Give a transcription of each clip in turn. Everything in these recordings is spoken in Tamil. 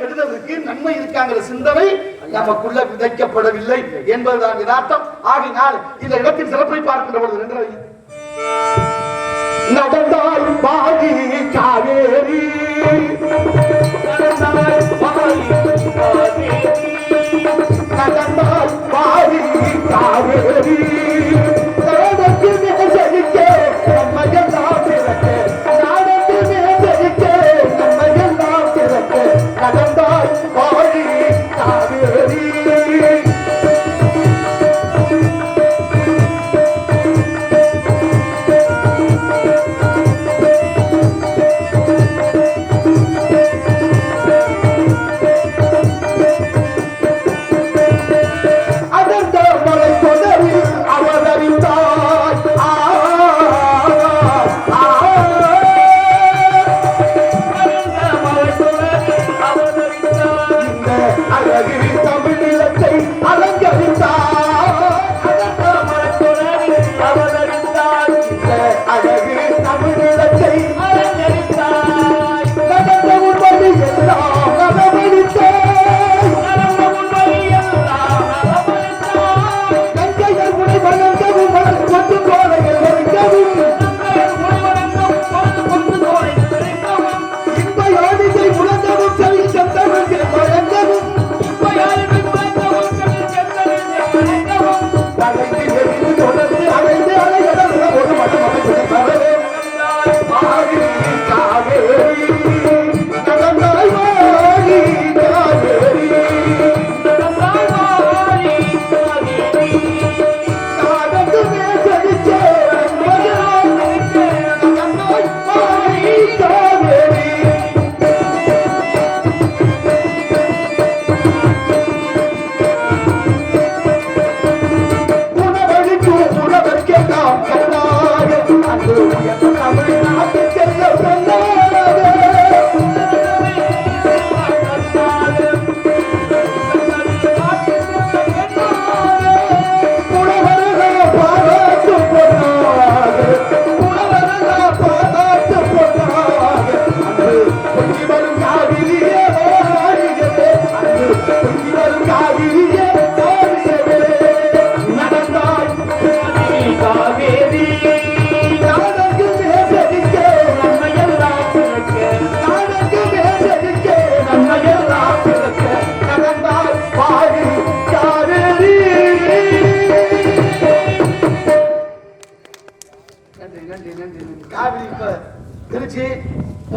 கெடுதல் இருக்கு நன்மை இருக்காங்கிற சிந்தனை நமக்குள்ள விதைக்கப்படவில்லை என்பதுதான் யதார்த்தம். ஆகினால் இந்த இடத்தின் சிறப்பை பார்க்கின்ற பொழுது நின்று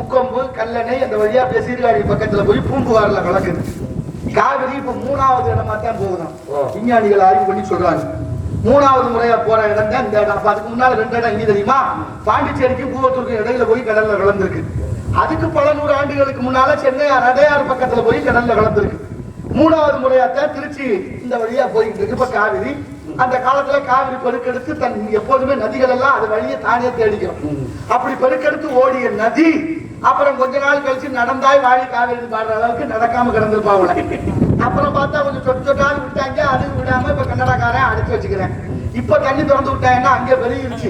முக்கொம்பு கல்லணை அந்த வழியா சீர்காழி பக்கத்துல. போய் பூம்புகார்ல கலக்குது காவிரி இப்ப மூணாவது இடமா தான் போகுதாம். விஞ்ஞானிகள் ஆய்வு பண்ணி சொல்றாங்க. மூணாவது முறையா போற இடம் தான் இந்த இடம். அப்ப அதுக்கு முன்னால ரெண்டு இடம் இங்க தெரியுமா? பாண்டிச்சேரிக்கும் பூவத்தூருக்கும் இடையில போய் கடல்ல கலந்துருக்கு அதுக்கு பல நூறு ஆண்டுகளுக்கு முன்னால சென்னை அடையாறு பக்கத்துல போய் கடல்ல கலந்துருக்கு மூணாவது முறையாத்தான் திருச்சி இந்த வழியா போயிட்டு இருக்கு. இப்ப காவிரி. அந்த காலத்துல காவிரி பெருக்கெடுத்து தன் எப்போதுமே நதிகள் எல்லாம் அது வழியை தானே தேடிக்கும் அப்படி பெருக்கெடுத்து ஓடிய நதி அப்புறம் கொஞ்ச நாள் கழிச்சு நடந்தாய் வாழி காவிரி பாடுற அளவுக்கு நடக்காம கிடந்திருப்பாவுல அப்புறம் பார்த்தா கொஞ்சம் சொட்டு சொட்டாலும் விட்டாங்க அது விடாம இப்ப கன்னடக்காரன் அடைச்சு வச்சுக்கிறேன். இப்ப தண்ணி திறந்து விட்டாங்கன்னா அங்கே வெளியிருச்சு.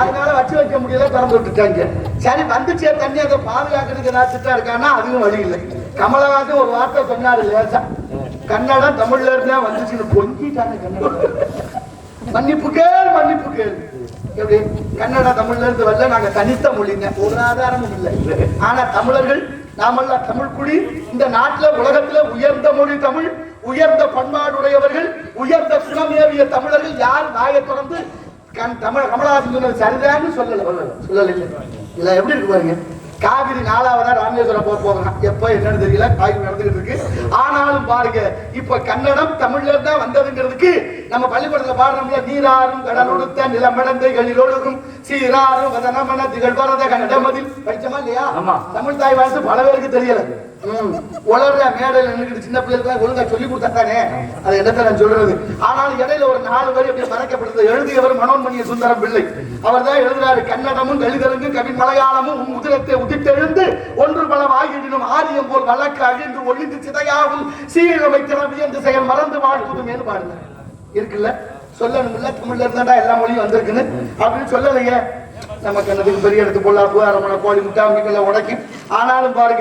அதனால வச்சு வைக்க முடியல திறந்து விட்டுட்டாங்க. சரி வந்துச்சே தண்ணி அதை பாதுகாக்கிறதுக்கு ஏதாவது திட்டம் இருக்கான்னா அதுவும் வழி இல்லை. கமலஹாசன் ஒரு வார்த்தை சொன்னாரு லேசா. கன்னடம் தமிழ்ல இருந்தா வந்துச்சுன்னு பொங்கிட்டாங்க கன்னடம். மன்னிப்பு கேள் மன்னிப்பு கேள். எப்படி? கன்னட தமிழ்ல இருந்து வரல நாங்க தனித்த மொழிங்க. ஒரு ஆதாரமும் இல்லை. ஆனா தமிழர்கள் நாமெல்லாம் தமிழ் குடி இந்த நாட்டுல உலகத்துல உயர்ந்த மொழி தமிழ் உயர்ந்த பண்பாடுடையவர்கள் உயர்ந்த குணமேவிய தமிழர்கள் யார் வாயை திறந்து கண் தமிழ் கமலஹாசன் சொன்னது சரிதான்னு சொல்லல. சொல்லல இல்ல எப்படி இருக்கு பாருங்க? காவிரி நாலாவதா ராமேஸ்வரம் போக போகிறான் எப்ப என்னன்னு தெரியல காய்வு நடந்துகிட்டு இருக்கு. ஆனாலும் பாருங்க இப்ப கன்னடம் தமிழ்ல இருந்தா வந்ததுங்கிறதுக்கு நம்ம பள்ளிக்கூடத்துல பாடுறோம்ல நீராறும் கடலொடுத்த நிலமடந்தை களிலொழுகும் சீராறும் வதனமன திகழ் வரத கண்டமதில் படிச்சோமா இல்லையா. தமிழ் தாய் வாழ்த்து பல பேருக்கு தெரியல. ம். மேடையில் நின்றுட்டு சின்ன பிள்ளைகளுக்கு ஒழுங்கா சொல்லி கொடுத்தா தானே அது என்னத்தை நான் சொல்றது? ஆனால் இடையில ஒரு நாலு வரி அப்படி மறைக்கப்படுது. எழுதியவர் மனோன்மணிய சுந்தரம் பிள்ளை. அவர் தான் எழுதுறாரு கன்னடமும் கலிதலுங்கும் கவி மலையாளமும் உன் உதிரத்தை உதித்தெழுந்து ஒன்று பல வாயிடினும் ஆரியம் போல் வழக்கு அழிந்து ஒழிந்து சிதையாகும். சீரமை திறவி என்று செயல் மறந்து வாழ்த்துதுமேனு பாடுங்க? இருக்குல்ல? சொல்லணும் இல்ல தமிழ்ல இருந்தாடா எல்லா மொழியும் வந்திருக்குன்னு. அப்படின்னு சொல்லலையே. நமக்கு என்னதுக்கு பெரிய இடத்து பொல்லாப்பு அரமணை கோழி முட்டை உடைக்கும் ஆனாலும் பாருங்க